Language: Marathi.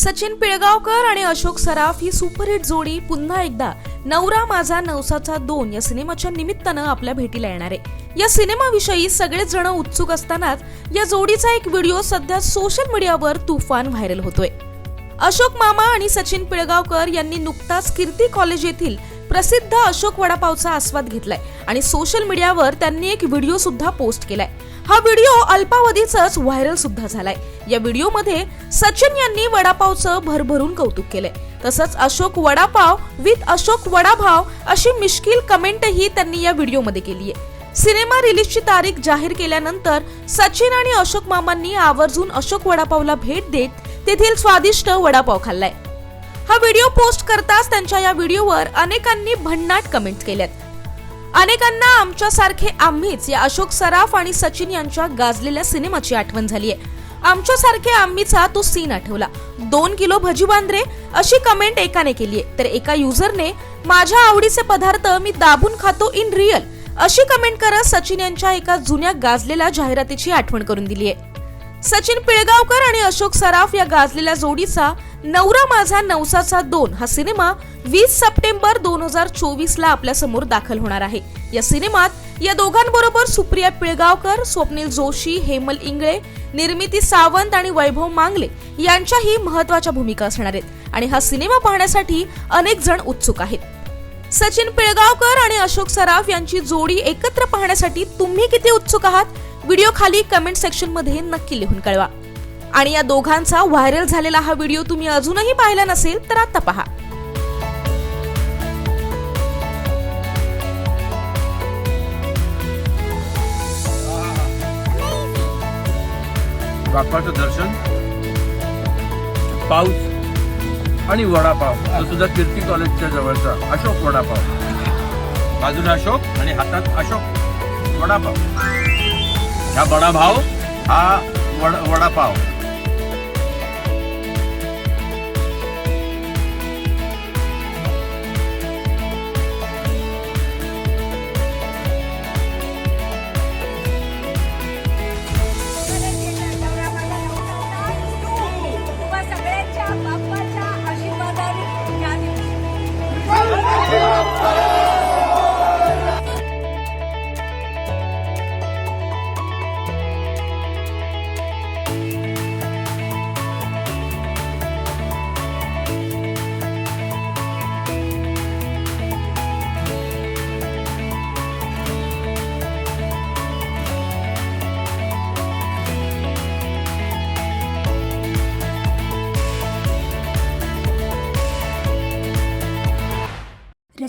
सचिन पिळगावकर आणि अशोक सराफ ही सुपरहिट जोडी पुन्हा एकदा नवरा माझा नवसाचा दोन या सिनेमाच्या निमित्तानं आपल्या भेटीला येणार आहे. या सिनेमाविषयी सगळेच जण उत्सुक असतानाच या जोडीचा एक व्हिडिओ सध्या सोशल मीडियावर तुफान व्हायरल होतोय. अशोक मामा आणि सचिन पिळगावकर यांनी नुकताच कीर्ती कॉलेज येथील प्रसिद्ध अशोक वडापावचा आस्वाद घेतलाय आणि सोशल मीडियावर त्यांनी एक व्हिडिओ सुद्धा पोस्ट केलाय. हा व्हिडिओ अल्पावधीचाच व्हायरल सुद्धा झालाय. या व्हिडिओमध्ये सचिन यांनी वडापावचं भरभरून कौतुक केलंय. तसंच अशोक वडापाव विथ अशोक वडाभाव अशी मिश्किल कमेंटही त्यांनी या व्हिडिओमध्ये केली आहे. सिनेमा रिलीजची तारीख जाहीर केल्यानंतर सचिन आणि अशोक मामांनी आवर्जून अशोक वडापावला भेट देत तेथील स्वादिष्ट वडापाव खाल्लाय. हा व्हिडिओ पोस्ट करताच त्यांच्या या व्हिडिओवर अनेकांनी भन्नाट कमेंट केल्यात अनेकांना आमच्यासारखे आम्हीच या अशोक सराफ आणि सचिन यांच्या गाजलेल्या सिनेमाची आठवण झाली आहे आमच्यासारखे आम्हीचा तो सीन आठवला. दोन किलो भजी बांद्रे अशी कमेंट एकाने केली आहे तर एका युजरने माझ्या आवडीचे पदार्थ मी दाबून खातो इन रिअल अशी कमेंट करत सचिन यांच्या एका जुन्या गाजलेल्या जाहिरातीची आठवण करून दिली आहे सचिन पिळगावकर आणि अशोक सराफ या गाजलेल्या जोडीचा नवरा माझा नवसाचा दोन. हा सिनेमा वीस सप्टेंबर दोन हजार चोवीस ला आपल्यासमोर दाखल होणार आहे. या सिनेमात या दोघांबरोबर सुप्रिया पिळगावकर स्वप्नील जोशी हेमल इंगळे निर्मिती सावंत आणि वैभव मांगले यांच्याही महत्त्वाच्या भूमिका असणार आहेत. आणि हा सिनेमा पाहण्यासाठी अनेक जण उत्सुक आहेत. सचिन पिळगावकर आणि अशोक सराफ यांची जोडी एकत्र पाहण्यासाठी तुम्ही किती उत्सुक आहात? व्हिडिओ खाली कमेंट सेक्शनमध्ये नक्की लिहून कळवा. आणि या दोघांचा व्हायरल झालेला हा व्हिडिओ तुम्ही अजूनही पाहिला नसेल तर आता पहा. बाप्पाचं दर्शन पाऊस आणि वडापाव. तो सुद्धा कीर्ती कॉलेजच्या जवळचा अशोक वडापाव. बाजूला अशोक आणि हातात अशोक वडापाव. हा वडाभाव हा वड वडापाव.